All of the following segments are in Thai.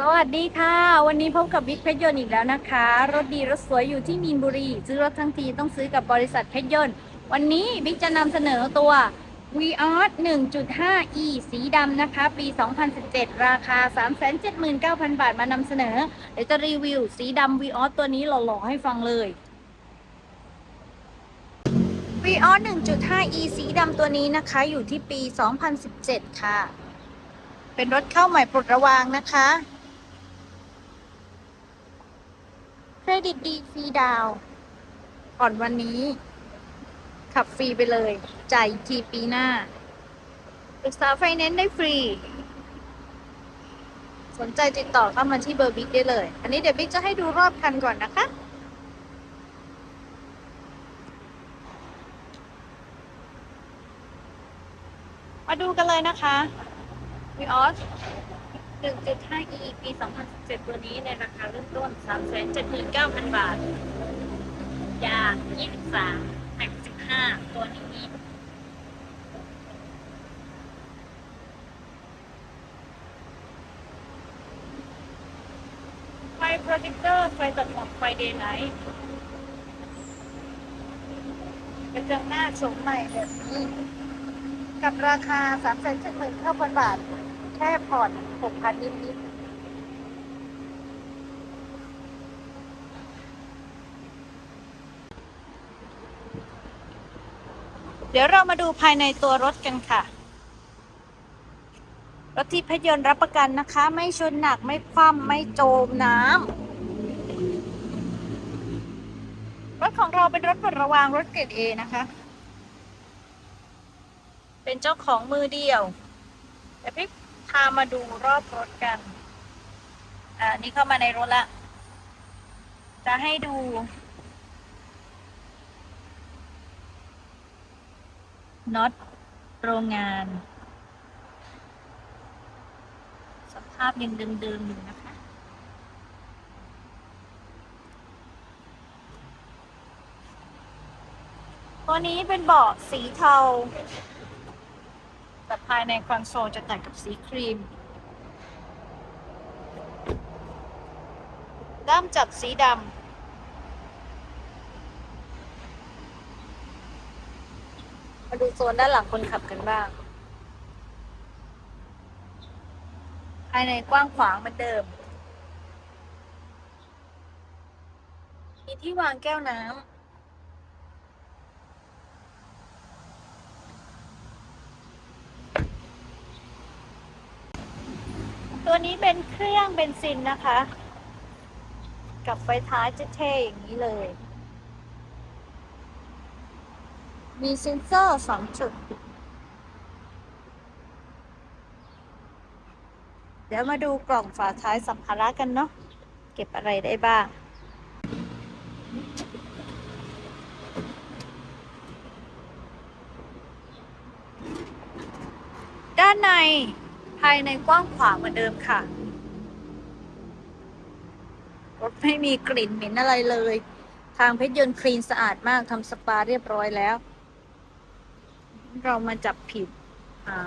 สวัสดีค่ะ วันนี้พบกับบิ๊กเพชรยนต์อีกแล้วนะคะ รถดีรถสวยอยู่ที่มีนบุรี ซื้อรถทั้งทีต้องซื้อกับบริษัทเพชรยนต์ วันนี้บิ๊กจะนำเสนอตัว v ีออส 1.5e สีดำนะคะ ปี 2017 ราคา 379,000 บาทมานำเสนอ เดี๋ยวจะรีวิว สีดำ v ีออสตัวนี้หล่อๆให้ฟังเลย v ีออส 1.5e สีดำตัวนี้นะคะอยู่ที่ปี 2017 ค่ะ เป็นรถเข้าใหม่ปลดระวางนะคะ เครดิตดีฟรีดาวก่อนวันนี้ ขับฟรีไปเลย จ่ายทีปีหน้าปรึกษาไฟแนนซ์ได้ฟรี สนใจติดต่อเข้ามาที่เบอร์บิ๊กได้เลย อันนี้เดี๋ยวบิ๊กจะให้ดูรอบคันก่อนนะคะมาดูกันเลยนะคะวีออส 1.5e ปี 2017 ตัวนี้ในราคาเริ่มต้น 379,000 บาท ยา 23แม็ก15 ตัวนี้ไฟโปรเจคเตอร์ ไฟตัดหมอกไฟเดย์ไนท์กระจังหน้าโฉมใหม่แบบนี้ กับราคา 379,000บาท ค่ผ่อน6,000นิดๆเดี๋ยวเรามาดูภายในตัวรถกันค่ะ รถที่พยนต์รับประกันนะคะ ไม่ชนหนักไม่คว่ำไม่โจมน้ำ รถของเราเป็นรถปลดระวางรถเกรดเอนะคะ เป็นเจ้าของมือเดียวแต่พี่ามาดูรอบรถกันอ่านี่เข้ามาในรถละ จะให้ดู น็อตโรงงาน สภาพยังเดิมๆอยู่นะคะตัวนี้เป็นเบาะสีเทา แต่ภายในคอนโซลจะแต่งกับสีครีม ด้ามจับสีดำ มาดูโซนด้านหลังคนขับกันบ้าง ภายในกว้างขวางเหมือนเดิม มีที่วางแก้วน้ำ ตัวนี้ เป็นเครื่องเบนซินนะคะ กับไฟท้ายจะเท่อย่างนี้เลย มีเซ็นเซอร์สองจุด เดี๋ยวมาดูกล่องฝาท้ายสัมภาระกันเนาะ เก็บอะไรได้บ้างด้านในายในกว้างขวางเหมือนเดิมค่ะ รถไม่มีกลิ่นเหม็นอะไรเลย ทางเพชรยนต์คลีนสะอาดมากทำสปาเรียบร้อยแล้ว เรามาจับผิดหา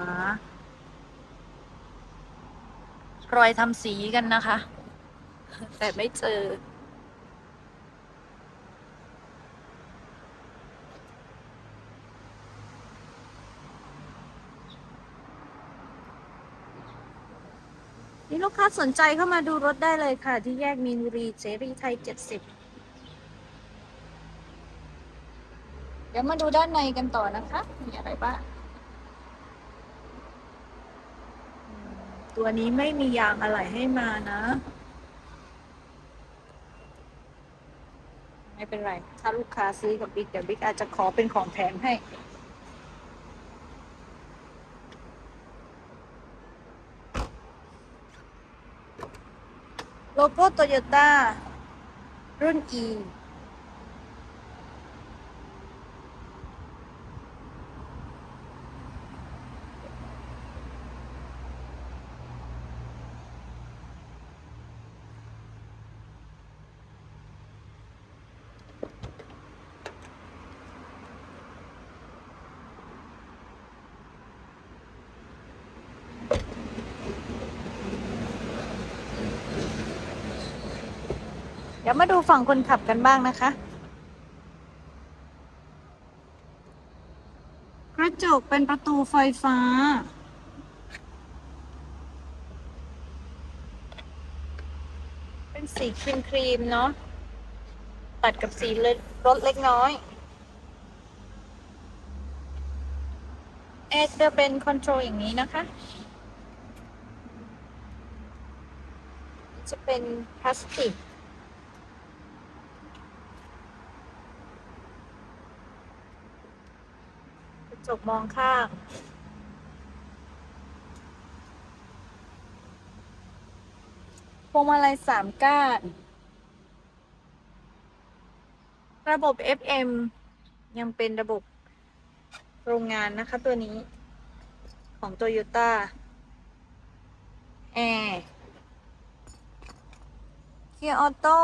รอยทำสีกันนะคะ แต่ไม่เจอ นี่ลูกค้าสนใจเข้ามาดูรถได้เลยค่ะ ที่แยกมีนบุรีเสรีไทย70เดี๋ยวมาดูด้านในกันต่อนะคะ มีอะไรบ้างอืมตัวนี้ไม่มียางอะไรให้มานะ ไม่เป็นไร ถ้าลูกค้าซื้อกับบิ๊กเดี๋ยวบิ๊กอาจจะขอเป็นของแถมให้ โลโก้โตโยต้ารุ่น E ดี๋ยวมาดูฝั่งคนขับกันบ้างนะคะ กระจกเป็นประตูไฟฟ้า เป็นสีครีมครีมเนาะตัดกับสีเลรถเล็กน้อยแอร์จะเป็นคอนโทรลอย่างนี้นะคะ จะเป็นพลาสติก ระจกมองข้างพวงมาลัยสามก้าน ระบบ FM ยังเป็นระบบโรงงานนะคะตัวนี้ ของ Toyota แอร์เกียร์ออโต้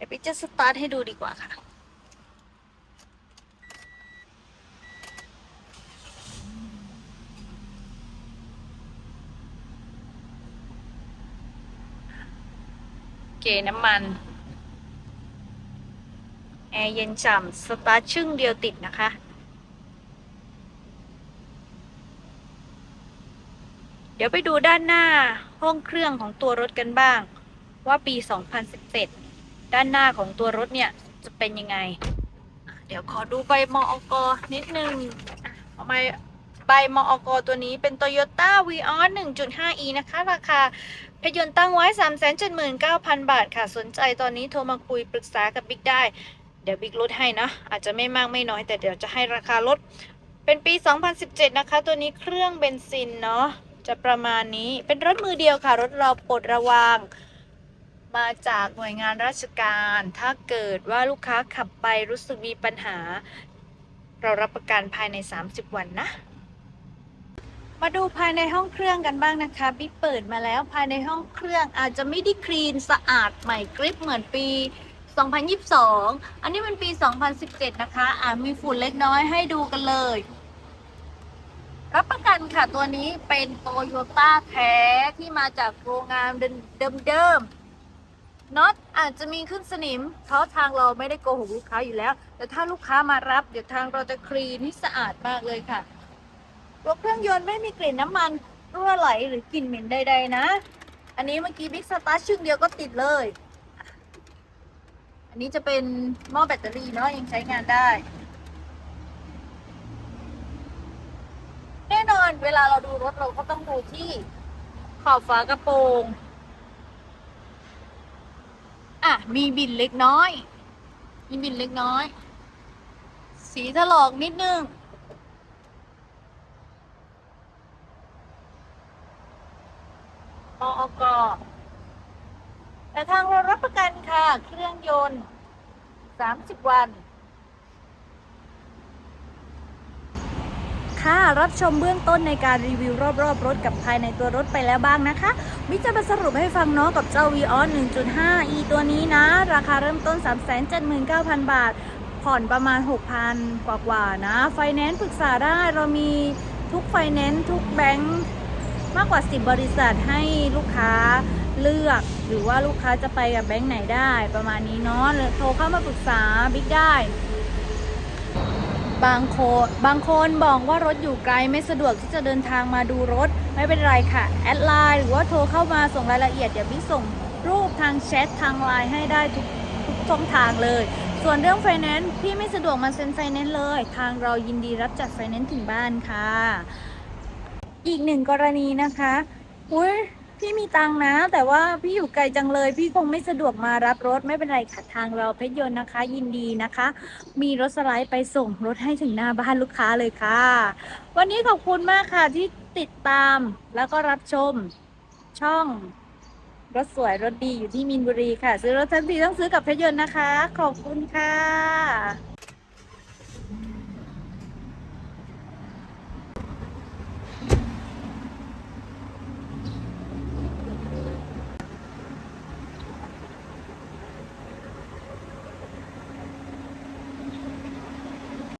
ดี๋ยวพี่จะสตาร์ทให้ดูดีกว่าค่ะเกน้ำมันแอร์เย็นฉ่ำสตาร์ทชึ่งเดียวติดนะคะ เดี๋ยวไปดูด้านหน้าห้องเครื่องของตัวรถกันบ้าง ว่าปี 2017 ด้านหน้าของตัวรถเนี่ยจะเป็นยังไง เดี๋ยวขอดูใบมออกนิดนึงอะเอาใบใบมออกตัวนี้เป็น Toyota Vios 1.5e นะคะ ราคาพยนต์ตั้งไว้ 379,000 บาทค่ะ สนใจตอนนี้โทรมาคุยปรึกษากับบิ๊กได้ เดี๋ยวบิ๊กลดให้นะ อาจจะไม่มากไม่น้อยแต่เดี๋ยวจะให้ราคาลด เป็นปี 2017 นะคะ ตัวนี้เครื่องเบนซินเนาะจะประมาณนี้เป็นรถมือเดียวค่ะ รถเราปลดระวาง มาจากหน่วยงานราชการ ถ้าเกิดว่าลูกค้าขับไปรู้สึกมีปัญหา เรารับประกันภายใน 30 วันนะ มาดูภายในห้องเครื่องกันบ้างนะคะบิ๊กเปิดมาแล้วภายในห้องเครื่องอาจจะไม่ได้คลีนสะอาดใหม่กริบเหมือนปี 2022 อันนี้เป็นปี 2017 นะคะอ่ามีฝุ่นเล็กน้อยให้ดูกันเลย รับประกันค่ะตัวนี้เป็นโตโยต้าแท้ที่มาจากโรงงานเดิมๆ น็อตอาจจะมีขึ้นสนิม เพราะทางเราไม่ได้โกหกลูกค้าอยู่แล้ว แต่ถ้าลูกค้ามารับ เดี๋ยวทางเราจะคลีนให้สะอาดมากเลยค่ะตัวเครื่องยนต์ไม่มีกลิ่นน้ำมันรั่วไหลหรือกลิ่นเหม็นใดๆนะ อันนี้เมื่อกี้บิ๊กสตาร์ชึ่งเดียวก็ติดเลย อันนี้จะเป็นหม้อแบตเตอรี่เนาะยังใช้งานได้แน่นอนเวลาเราดูรถเราก็ต้องดูที่ขอบฝากระโปรง อะ มีบินเล็กน้อย มีบินเล็กน้อย สีถลอกนิดนึง มอกแต่ทางเรารับประกันค่ะ เครื่องยนต์ 30 วัน ค่ะ รับชมเบื้องต้นในการรีวิวรอบๆรถกับภายในตัวรถไปแล้วบ้างนะคะมิจะมาสรุปให้ฟังเนาะกับเจ้า v ีออ1.5 e ตัวนี้นะ ราคาเริ่มต้น 379,000 บาท ผ่อนประมาณ 6,000 กว่าๆนะ ไฟแนนซ์ปรึกษาได้เรามีทุกไฟแนนซ์ทุกแบงค์มากกว่า 10 บริษัทให้ลูกค้าเลือก หรือว่าลูกค้าจะไปกับแบงค์ไหนได้ประมาณนี้เนาะโทรเข้ามาปรึกษาบิ๊กได้ บางคนบางคนบอกว่ารถอยู่ไกลไม่สะดวกที่จะเดินทางมาดูรถ ไม่เป็นไรค่ะ แอดไลน์หรือว่าโทรเข้ามาส่งรายละเอียดเดี๋ยวบิ๊กส่งรูปทางแชททางไลน์ให้ได้ทุกทุกช่องทางเลย ส่วนเรื่องไฟแนนซ์พี่ไม่สะดวกมาเซ็นไฟแนนซ์เลย ทางเรายินดีรับจัดไฟแนนซ์ถึงบ้านค่ะ อีกหนึ่งกรณีนะคะอุ้ย พี่มีตังนะ แต่ว่าพี่อยู่ไกลจังเลย พี่คงไม่สะดวกมารับรถไม่เป็นไรค่ะทางเราเพชรยนต์นะคะ ยินดีนะคะ มีรถสไลด์ไปส่งรถให้ถึงหน้าบ้านลูกค้าเลยค่ะ วันนี้ขอบคุณมากค่ะที่ติดตามแล้วก็รับชมช่องรถสวยรถดีอยู่ที่มีนบุรีค่ะ ซื้อรถทันทีต้องซื้อกับเพชรยนต์นะคะ ขอบคุณค่ะ